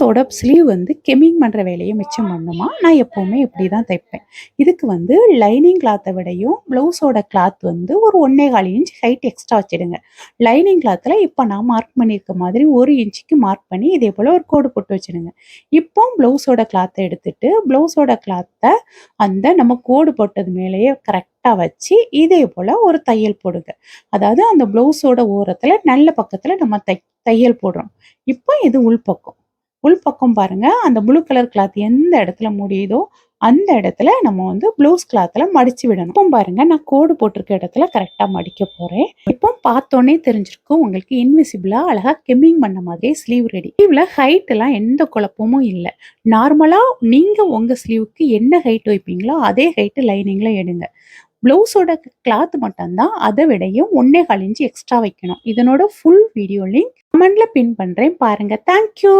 ப்ளவுஸோட ஸ்லீவ் வந்து கெமிங் பண்ணுற வேலையை மிச்சம் பண்ணுமா? நான் எப்போவுமே இப்படி தான் தைப்பேன். இதுக்கு வந்து லைனிங் கிளாத்தை விடையும் ப்ளவுஸோட கிளாத் வந்து ஒரு ஒன்றே கால் இன்ச் ஹைட் எக்ஸ்ட்ரா வச்சுடுங்க. லைனிங் கிளாத்தில் இப்போ நான் மார்க் பண்ணியிருக்க மாதிரி ஒரு இன்ச்சுக்கு மார்க் பண்ணி இதே போல் ஒரு கோடு போட்டு வச்சிடுங்க. இப்போ ப்ளவுஸோட கிளாத்தை எடுத்துட்டு ப்ளவுஸோட கிளாத்தை அந்த நம்ம கோடு போட்டது மேலேயே கரெக்டாக வச்சு இதே போல் ஒரு தையல் போடுங்க. அதாவது அந்த ப்ளவுஸோட ஓரத்தில் நல்ல பக்கத்தில் நம்ம தை தையல் போடுறோம். இப்போ இது உள்பக்கம். உள்பக்கம் பாருங்க. அந்த ப்ளூ கலர் கிளாத் எந்த இடத்துல முடியுதோ அந்த இடத்துல நம்ம வந்து ப்ளவுஸ் கிளாத்தில் மடிச்சு விடணும். இப்போ பாருங்கள் நான் கோடு போட்டிருக்க இடத்துல கரெக்டாக மடிக்க போகிறேன் இப்போ பார்த்தோன்னே தெரிஞ்சிருக்கும் உங்களுக்கு இன்விசிபிளாக அழகாக கெம்மிங் பண்ண மாதிரியே ஸ்லீவ் ரெடி ஸ்லீவில் ஹைட்டெல்லாம் எந்த குழப்பமும் இல்லை. நார்மலாக நீங்கள் உங்கள் ஸ்லீவுக்கு என்ன ஹைட் வைப்பீங்களோ அதே ஹைட்டு லைனிங்கில் எடுங்க. ப்ளவுஸோட கிளாத் மட்டும்தான் அதை விடையும் ஒன்னே கழிஞ்சு எக்ஸ்ட்ரா வைக்கணும். இதனோட ஃபுல் வீடியோ லிங்க் கமெண்டில் பின் பண்ணுறேன் பாருங்கள் தேங்க்யூ